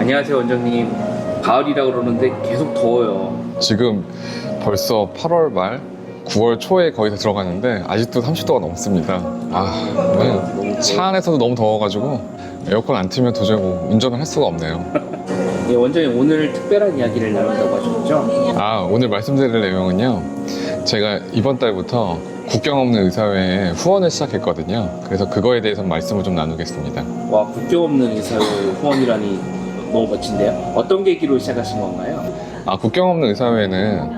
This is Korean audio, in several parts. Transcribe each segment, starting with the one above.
안녕하세요 원장님. 가을이라 그러는데 계속 더워요. 지금 벌써 8월 말 9월 초에 거의 다 들어가는데 아직도 30도가 넘습니다. 아, 네. 차 안에서도 너무 더워가지고 에어컨 안 틀면 도저히 뭐 운전을 할 수가 없네요. 예, 원장님 오늘 특별한 이야기를 나눈다고 하셨죠? 아, 오늘 말씀드릴 내용은요. 제가 이번 달부터 국경 없는 의사회에 후원을 시작했거든요. 그래서 그거에 대해서 말씀을 좀 나누겠습니다. 와 국경 없는 의사회 후원이라니 너무 멋진데요. 어떤 계기로 시작하신 건가요? 아, 국경 없는 의사회는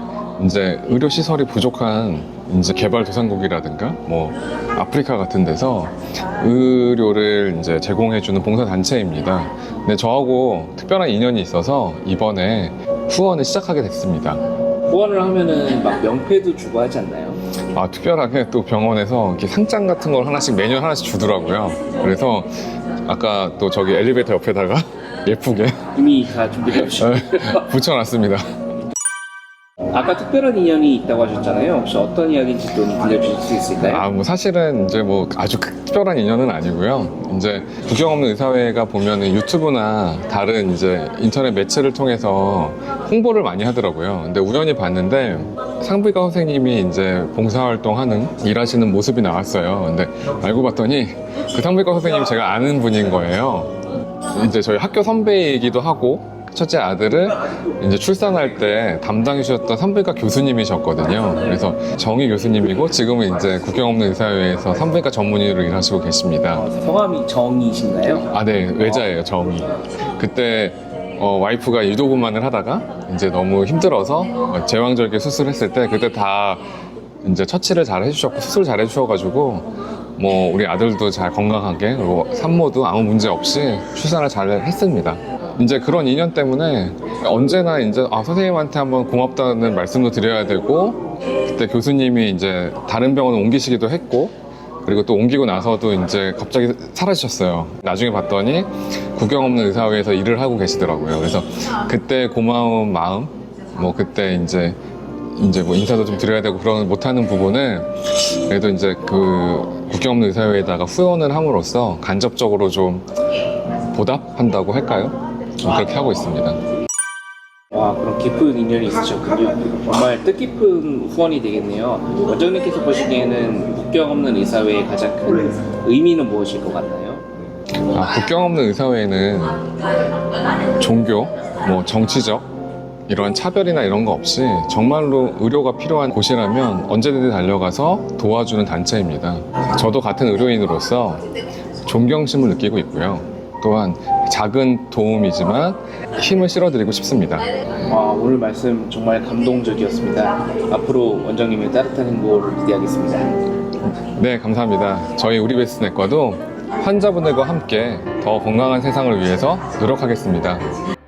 이제 의료 시설이 부족한 이제 개발도상국이라든가 뭐 아프리카 같은 데서 의료를 이제 제공해주는 봉사 단체입니다. 근데 저하고 특별한 인연이 있어서 이번에 후원을 시작하게 됐습니다. 후원을 하면은 막 명패도 주고 하지 않나요? 아, 특별하게 또 병원에서 이렇게 상장 같은 걸 하나씩 매년 하나씩 주더라고요. 그래서 아까 또 저기 엘리베이터 옆에다가 예쁘게 이미 다 준비되어 있어요. 붙여놨습니다. 아까 특별한 인연이 있다고 하셨잖아요. 혹시 어떤 이야기인지 좀 들려주실 수 있을까요? 아, 뭐 사실은 이제 뭐 아주 특별한 인연은 아니고요. 이제 국경 없는 의사회가 보면은 유튜브나 다른 이제 인터넷 매체를 통해서 홍보를 많이 하더라고요. 근데 우연히 봤는데 상부의과 선생님이 이제 봉사활동하는 일하시는 모습이 나왔어요. 근데 알고 봤더니 그 상부의과 선생님 제가 아는 분인 거예요. 이제 저희 학교 선배이기도 하고 첫째 아들을 이제 출산할 때 담당해 주셨던 산부인과 교수님이셨거든요. 그래서 정희 교수님이고 지금은 이제 국경 없는 의사회에서 산부인과 전문의로 일하시고 계십니다. 어, 성함이 정이신가요? 아, 네, 외자예요, 정희. 그때 어, 와이프가 유도분만을 하다가 이제 너무 힘들어서 어, 제왕절개 수술했을 때 그때 다 이제 처치를 잘 해주셨고 수술 잘 해주셔가지고 뭐 우리 아들도 잘 건강하게 그리고 산모도 아무 문제 없이 출산을 잘 했습니다. 이제 그런 인연 때문에 언제나 이제 아, 선생님한테 한번 고맙다는 말씀도 드려야 되고 그때 교수님이 이제 다른 병원 옮기시기도 했고 그리고 또 옮기고 나서도 이제 갑자기 사라지셨어요. 나중에 봤더니 국경 없는 의사회에서 일을 하고 계시더라고요. 그래서 그때 고마운 마음, 뭐 그때 이제 이제 뭐 인사도 좀 드려야 되고 그런 못하는 부분을 그래도 이제 그 국경 없는 의사회에다가 후원을 함으로써 간접적으로 좀 보답한다고 할까요? 좀 그렇게 하고 있습니다. 와 그런 깊은 인연이 있으셨군요. 정말 뜻깊은 후원이 되겠네요. 원장님께서 보시기에는 국경 없는 의사회의 가장 큰 의미는 무엇일 것 같나요? 아, 국경 없는 의사회는 종교, 뭐 정치적 이런 차별이나 이런 거 없이 정말로 의료가 필요한 곳이라면 언제든지 달려가서 도와주는 단체입니다. 저도 같은 의료인으로서 존경심을 느끼고 있고요. 또한 작은 도움이지만 힘을 실어드리고 싶습니다. 와 오늘 말씀 정말 감동적이었습니다. 앞으로 원장님의 따뜻한 행보를 기대하겠습니다. 네, 감사합니다. 저희 우리베스 내과도 환자분들과 함께 더 건강한 세상을 위해서 노력하겠습니다.